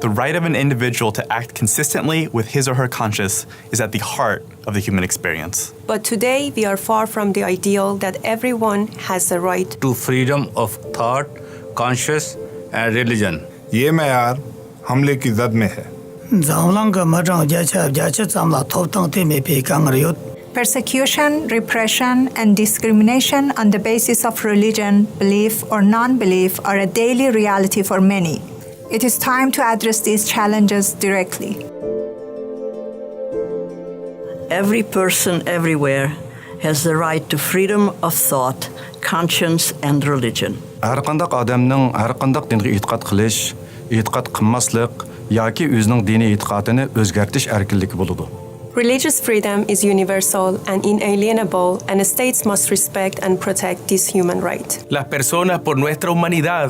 The right of an individual to act consistently with his or her conscience is at the heart of the human experience. But today, we are far from the ideal that everyone has the right to freedom of thought, conscience, and religion. ये मैार हमले की जद में है Zamlang ka marang jacha jacha zamla thop tang te me pe kang ryot. Persecution, repression, and discrimination on the basis of religion, belief, or non belief are a daily reality for many. It is time to address these challenges directly. Every person everywhere has the right to freedom of thought, conscience and religion. Har qandaq odamning har qandaq dinga e'tiqod qilish, e'tiqod qilmaslik yoki o'zining diniy e'tiqodini o'zgartirish erkinligi bo'ladi. Religious freedom is universal and inalienable, and states must respect and protect this human right. Las personas por nuestra humanidad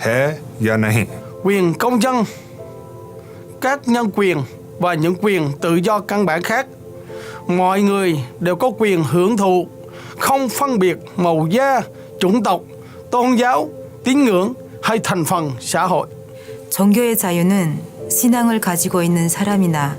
है या नहीं quyền công dân các nhân quyền và những quyền tự do căn bản khác mọi người đều có quyền hưởng thụ không phân biệt màu da chủng tộc tôn giáo tín ngưỡng hay thành phần xã hội 종교의 자유는 신앙을 가지고 있는 사람이나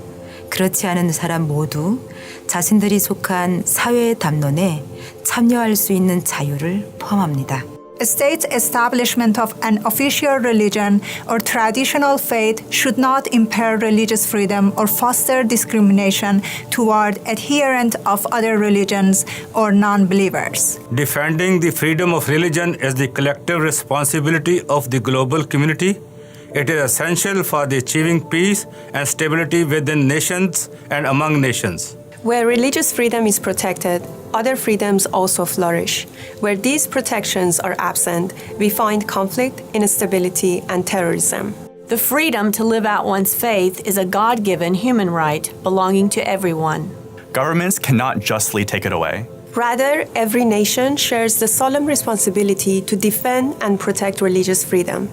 그렇지 않은 사람 모두 자신들이 속한 사회의 담론에 참여할 수 있는 자유를 포함합니다. State's establishment of an official religion or traditional faith should not impair religious freedom or foster discrimination toward adherents of other religions or non believers. Defending the freedom of religion is the collective responsibility of the global community. It is essential for the achieving peace and stability within nations and among nations. Where religious freedom is protected, other freedoms also flourish. Where these protections are absent, we find conflict, instability, and terrorism. The freedom to live out one's faith is a God given human right belonging to everyone. Governments cannot justly take it away. Rather, every nation shares the solemn responsibility to defend and protect religious freedom.